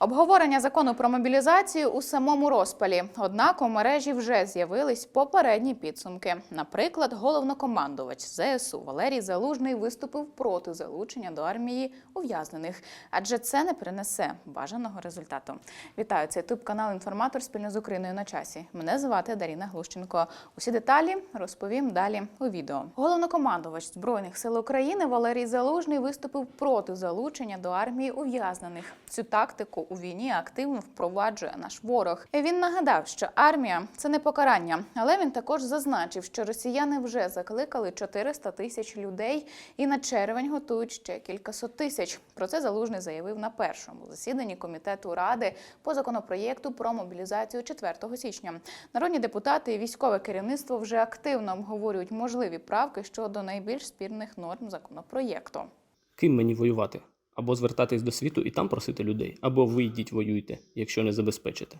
Обговорення закону про мобілізацію у самому розпалі. Однак у мережі вже з'явились попередні підсумки. Наприклад, головнокомандувач ЗСУ Валерій Залужний виступив проти залучення до армії ув'язнених, адже це не принесе бажаного результату. Вітаю це ютуб канал Інформатор спільно з Україною на часі. Мене звати Даріна Глущенко. Усі деталі розповім далі у відео. Головнокомандувач збройних сил України Валерій Залужний виступив проти залучення до армії ув'язнених. Цю тактику у війні активно впроваджує наш ворог. Він нагадав, що армія це не покарання, але він також зазначив, що росіяни вже закликали 400 тисяч людей і на червень готують ще кількасот тисяч. Про це залужний заявив на першому засіданні комітету ради по законопроєкту про мобілізацію 4 січня. Народні депутати і військове керівництво вже активно обговорюють можливі правки щодо найбільш спірних норм законопроєкту. Ким мені воювати? Або звертатись до світу і там просити людей, або ви йдіть воюйте, якщо не забезпечите.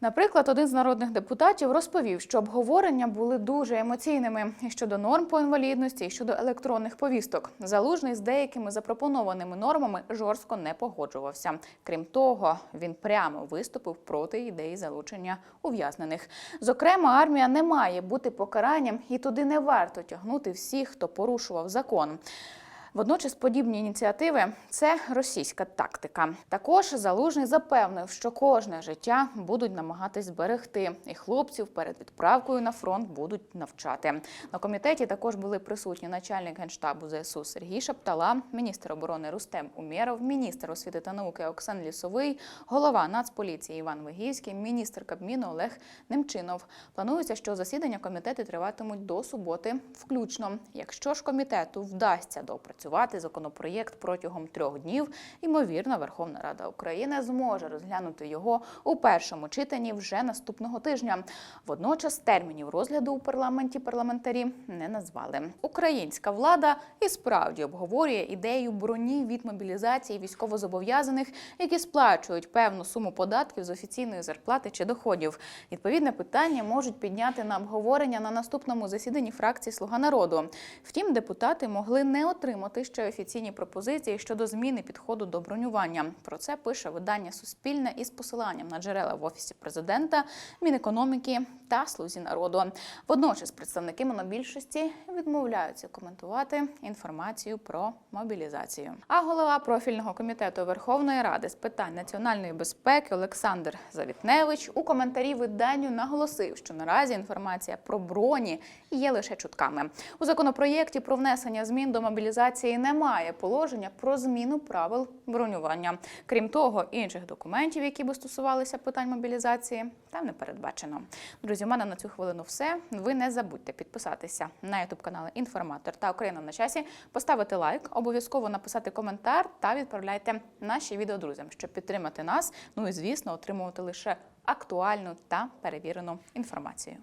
Наприклад, один з народних депутатів розповів, що обговорення були дуже емоційними і щодо норм по інвалідності, і щодо електронних повісток. Залужний з деякими запропонованими нормами жорстко не погоджувався. Крім того, він прямо виступив проти ідеї залучення ув'язнених. Зокрема, армія не має бути покаранням, і туди не варто тягнути всіх, хто порушував закон. Водночас подібні ініціативи це російська тактика. Також залужний запевнив, що кожне життя будуть намагатись зберегти, і хлопців перед відправкою на фронт будуть навчати. На комітеті також були присутні начальник генштабу ЗСУ Сергій Шаптала, міністр оборони Рустем Умєров, міністр освіти та науки Оксан Лісовий, голова Нацполіції Іван Вигівський, міністр Кабміну Олег Немчинов. Планується, що засідання комітети триватимуть до суботи, включно. Якщо ж комітету вдасться доопрацювати законопроєкт протягом трьох днів, ймовірно, Верховна Рада України зможе розглянути його у першому читанні вже наступного тижня. Водночас термінів розгляду у парламенті парламентарі не назвали. Українська влада і справді обговорює ідею броні від мобілізації військовозобов'язаних, які сплачують певну суму податків з офіційної зарплати чи доходів. Відповідне питання можуть підняти на обговорення на наступному засіданні фракції Слуга народу. Втім, депутати могли не отримати ще офіційні пропозиції щодо зміни підходу до бронювання. Про це пише видання Суспільне із посиланням на джерела в офісі президента, Мінекономіки та Слузі народу. Водночас представники монобільшості відмовляються коментувати інформацію про мобілізацію. А голова профільного комітету Верховної Ради з питань національної безпеки Олександр Завітневич у коментарі виданню наголосив, що наразі інформація про броні є лише чутками. У законопроєкті про внесення змін до мобілізації немає положення про зміну правил бронювання. Крім того, інших документів, які би стосувалися питань мобілізації, там не передбачено. Друзі, у мене на цю хвилину все. Ви не забудьте підписатися на ютуб канали Інформатор та Україна на часі, поставити лайк, обов'язково написати коментар та відправляйте наші відео друзям, щоб підтримати нас. Ну і звісно, отримувати лише актуальну та перевірену інформацію.